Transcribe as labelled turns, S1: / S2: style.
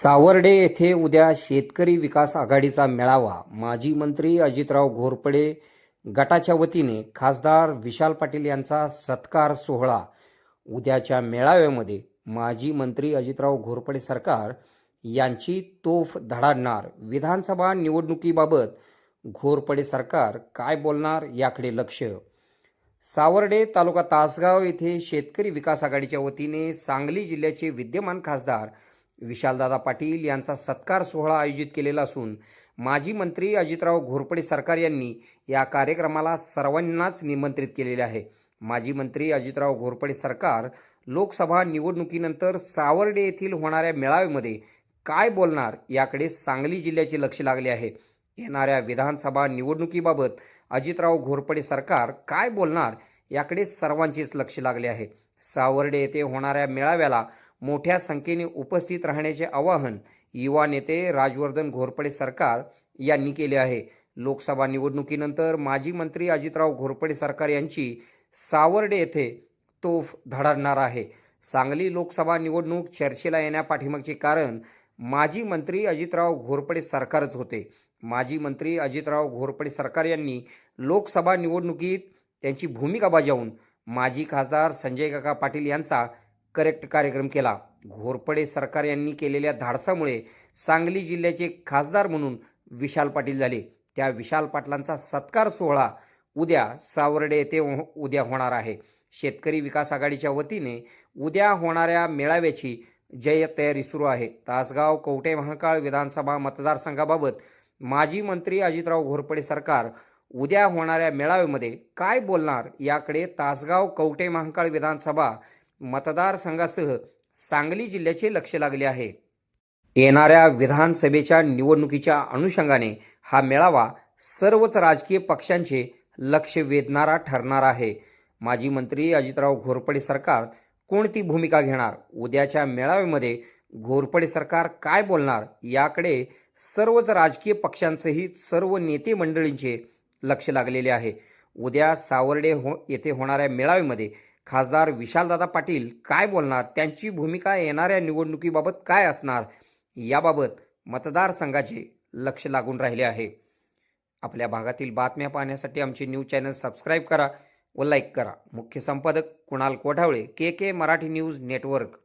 S1: सावर्डे येथे उद्या शेतकरी विकास आघाडीचा मेळावा. माजी मंत्री अजितराव घोरपडे गटाच्या वतीने खासदार विशाल पाटील यांचा सत्कार सोहळा. उद्याच्या मेळाव्यामध्ये माजी मंत्री अजितराव घोरपडे सरकार यांची तोफ धडाडणार. विधानसभा निवडणुकीबाबत घोरपडे सरकार काय बोलणार याकडे लक्ष. सावर्डे तालुका तासगाव येथे शेतकरी विकास आघाडीच्या वतीने सांगली जिल्ह्याचे विद्यमान खासदार विशालदादा पाटील यांचा सत्कार सोहळा आयोजित केलेला असून माजी मंत्री अजितराव घोरपडे सरकार यांनी या कार्यक्रमाला सर्वांनाच निमंत्रित केलेले आहे. माजी मंत्री अजितराव घोरपडे सरकार लोकसभा निवडणुकीनंतर सावर्डे येथील होणाऱ्या मेळाव्यामध्ये काय बोलणार याकडे सांगली जिल्ह्याचे लक्ष लागले आहे. येणाऱ्या विधानसभा निवडणुकीबाबत अजितराव घोरपडे सरकार काय बोलणार याकडे सर्वांचेच लक्ष लागले आहे. सावर्डे येथे होणाऱ्या मेळाव्याला मोठ्या संख्येने उपस्थित राहण्याचे आवाहन युवा नेते राजवर्धन घोरपडे सरकार यांनी केले आहे. लोकसभा निवडणुकीनंतर माजी मंत्री अजितराव घोरपडे सरकार यांची सावर्डे येथे तोफ धडाडणार आहे. सांगली लोकसभा निवडणूक चर्चेला येण्यापाठीमागचे कारण माजी मंत्री अजितराव घोरपडे सरकारच होते. माजी मंत्री अजितराव घोरपडे सरकार यांनी लोकसभा निवडणुकीत त्यांची भूमिका बजावून माजी खासदार संजय काका पाटील यांचा करेक्ट कार्यक्रम केला. घोरपडे सरकार यांनी केलेल्या धाडसामुळे सांगली जिल्ह्याचे खासदार म्हणून विशाल पाटील झाले. त्या विशाल पाटलांचा सत्कार सोहळा उद्या सावर्डे येथे हो- उद्या होणार आहे. शेतकरी विकास आघाडीच्या वतीने उद्या होणाऱ्या मेळाव्याची जय तयारी सुरू आहे. तासगाव कवटे महाकाळ विधानसभा मतदारसंघाबाबत माजी मंत्री अजितराव घोरपडे सरकार उद्या होणाऱ्या मेळाव्यामध्ये काय बोलणार याकडे तासगाव कवटे महाकाळ विधानसभा मतदारसंघासह सांगली जिल्ह्याचे लक्ष लागले आहे. येणाऱ्या विधानसभेच्या निवडणुकीच्या अनुषंगाने हा मेळावा सर्वच राजकीय पक्षांचे लक्ष वेधणारा ठरणार आहे. माजी मंत्री अजितराव घोरपडे सरकार कोणती भूमिका घेणार? उद्याच्या मेळाव्यामध्ये घोरपडे सरकार काय बोलणार? याकडे सर्वच राजकीय पक्षांचंही सर्व नेते मंडळींचे लक्ष लागलेले आहे. उद्या सावर्डे हो येथे होणाऱ्या मेळाव्यामध्ये खासदार विशालदादा पाटील काय बोलणार? त्यांची भूमिका येणाऱ्या निवडणुकीबाबत काय असणार? याबाबत मतदारसंघाचे लक्ष लागून राहिले आहे. आपल्या भागातील बातम्या पाहण्यासाठी आमचे न्यूज चॅनल सबस्क्राईब करा व लाईक करा. मुख्य संपादक Kunal Kothavale K K Marathi news network.